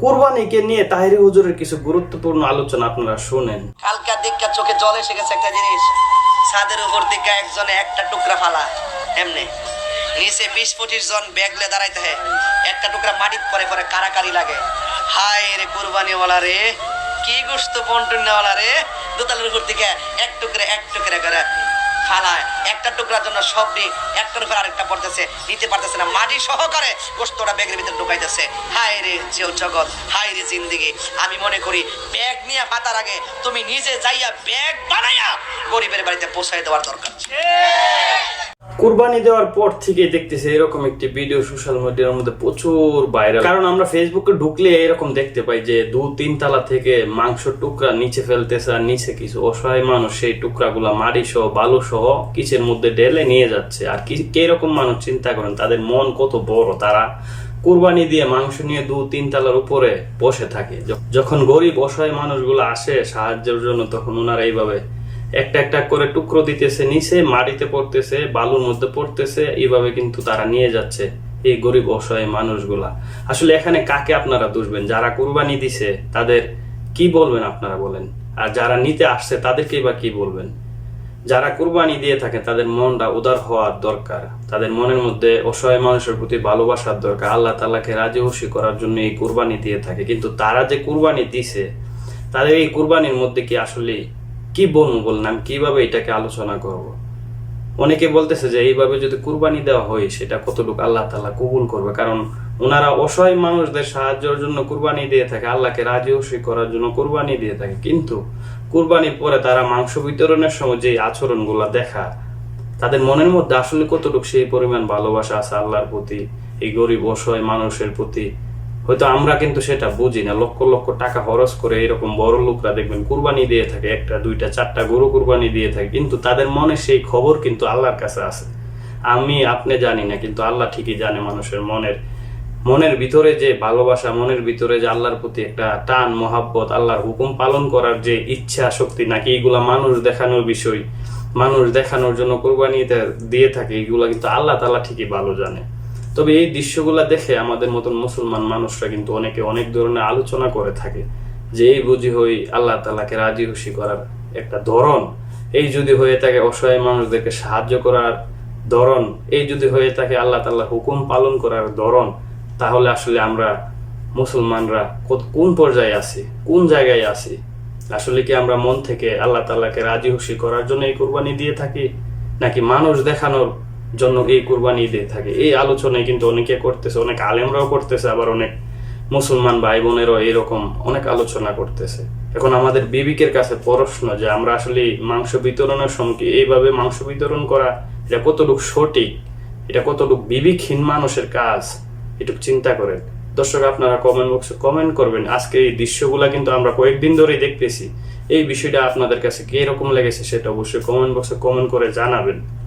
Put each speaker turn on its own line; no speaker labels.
কোরবানিকে নিয়ে তাহিরি হুজুরের কিছু গুরুত্বপূর্ণ আলোচনা আপনারা শুনেন।
কালকা দিককা চোখে জল এসে গেছে একটা জিনিস। ছাদের উপর দিকে একজনে একটা টুকরা ফালা। এমনি। নিচে বিশ পঁচিশ জন ব্যাগলে দাঁড়াইতে হয়। একটা টুকরা মাটির পরে পরে কারাকারি লাগে। হায় রে কুরবানিওয়ালা রে, কি গোস্ত বন্টনওয়ালা রে। দোতালের উপর দিকে এক টুকরা এক টুকরা করে। ফালায় একটা টুকরার জন্য সবটি একটার উপর আরেকটা পড়তেছে, নিতে পারতেছে না। মাটি সহকারে গোস্তটা ব্যাগের ভিতরে ঢুকাইতেছে। হায় রে জিও জগৎ, হায় রে জিন্দিগি। আমি মনে করি ব্যাগ নিয়ে ফাতার আগে তুমি নিজে যাইয়া ব্যাগ বানাইয়া গরিবের বাড়িতে পৌঁছাই দেওয়ার দরকার।
কুরবানি দেওয়ার পর থেকে দেখতেছি এরকম একটি ভিডিও সোশ্যাল মিডিয়ার মধ্যে প্রচুর ভাইরাল কারণ আমরা ফেসবুকে ঢুকলে এরকম দেখতে পাই যে দু তিন তালা থেকে মাংস টুকরা নিচে ফেলতেছে আর নিচে কিছু অসহায় মানুষ সেই টুকরাগুলা মাটি সহ, বালু সহ কিসের মধ্যে ঢেলে নিয়ে যাচ্ছে। আর কি কীরকম মানুষ চিন্তা করেন, তাদের মন কত বড়? তারা কুরবানি দিয়ে মাংস নিয়ে দু তিন তালার উপরে বসে থাকে। যখন গরিব অসহায় মানুষগুলো আসে সাহায্যের জন্য, তখন ওনারা এইভাবে একটা একটা করে টুকরো দিতেছে, নিচে মাটিতে পড়তেছে, বালুর মধ্যে পড়তেছে, এইভাবে কিন্তু তারা নিয়ে যাচ্ছে এই গরিব অসহায় মানুষগুলা। আসলে এখানে কাকে আপনারা দুষবেন? যারা কুরবানি দিছে, তাদের কি বলবেন আপনারা বলেন? আর যারা নিতে আসছে, তাদেরকেই বা কি বলবেন? যারা কুরবানি দিয়ে থাকে, তাদের মনটা উদার হওয়ার দরকার। তাদের মনের মধ্যে অসহায় মানুষের প্রতি ভালোবাসার দরকার। আল্লাহ তালাকে রাজি খুশি করার জন্য এই কুরবানি দিয়ে থাকে। কিন্তু তারা যে কুরবানি দিছে, তাদের এই কুরবানির মধ্যে কি আসলে কি বলব, বললাম আমি, কীভাবে এটাকে আলোচনা করব। অনেকে বলতেছে যে এইভাবে যদি কুরবানি দেওয়া হয়, সেটা কতটুকু আল্লাহ তালা কবুল করবে? কারণ ওনারা অসহায় মানুষদের সাহায্যের জন্য কুরবানি দিয়ে থাকে, আল্লাহকে রাজি খুশি করার জন্য কুরবানি দিয়ে থাকে। কিন্তু কুরবানির পরে তারা মাংস বিতরণের সময় যে আচরণগুলো দেখা তাদের মনের মধ্যে আসলে কতটুকু সেই পরিমাণ ভালোবাসা আছে আল্লাহর প্রতি, এই গরিব অসহায় মানুষের প্রতি? হয়তো আমরা কিন্তু সেটা বুঝি না। লক্ষ লক্ষ টাকা খরচ করে এরকম বড় লোকরা দেখবেন কুরবানি দিয়ে থাকে, একটা, দুইটা, চারটা গরু কুরবানি দিয়ে থাকে। কিন্তু তাদের মনে সেই খবর কিন্তু আল্লাহর কাছে আছে। আমি, আপনি জানি না, কিন্তু আল্লাহ ঠিকই জানে মানুষের মনের মনের ভিতরে যে ভালোবাসা, মনের ভিতরে যে আল্লাহর প্রতি একটা টান, মহাব্বত, আল্লাহর হুকুম পালন করার যে ইচ্ছা, শক্তি, নাকি এইগুলা মানুষ দেখানোর বিষয়, মানুষ দেখানোর জন্য কোরবানি দিয়ে থাকে এগুলা কিন্তু আল্লাহ তালা ঠিকই ভালো জানে। তবে এই দৃশ্যগুলা দেখে আমাদের মতন মুসলমান মানুষরা কিন্তু অনেকে অনেক ধরনের আলোচনা করে থাকে যে এই বুঝি হই আল্লাহ তালাকে রাজি খুশি করার একটা ধরন, এই যদি হয়ে থাকে অসহায় মানুষদেরকে সাহায্য করার ধরন, এই যদি হয়ে থাকে আল্লাহ তাল্লাহ হুকুম পালন করার ধরন, তাহলে আসলে আমরা মুসলমানরা কোন পর্যায়ে আছি, কোন জায়গায় আছি? আসলে কি আমরা মন থেকে আল্লাহ তাল্লাহকে রাজি খুশি করার জন্য এই কোরবানি দিয়ে থাকি, নাকি মানুষ দেখানোর জন্য এই কুরবানি দিয়ে থাকে। এই আলোচনায় কিন্তু অনেকে করতেছে, অনেক আলেমরাও করতেছে, আবার অনেক মুসলমান ভাই বোনেরও এরকম অনেক আলোচনা করতেছে। এখন আমাদের বিবেকের কাছে প্রশ্ন যে আমরা আসলে মাংস বিতরণের সময় এইভাবে মাংস বিতরণ করা এটা কতটুকু সঠিক? এটা কতটুকু বিবেকহীন মানুষের কাজ? একটু চিন্তা করেন। দর্শক, আপনারা কমেন্ট বক্সে কমেন্ট করবেন। আজকে এই দৃশ্যগুলা কিন্তু আমরা কয়েকদিন ধরেই দেখতেছি। এই বিষয়টা আপনাদের কাছে কি রকম লেগেছে সেটা অবশ্যই কমেন্ট বক্সে কমেন্ট করে জানাবেন।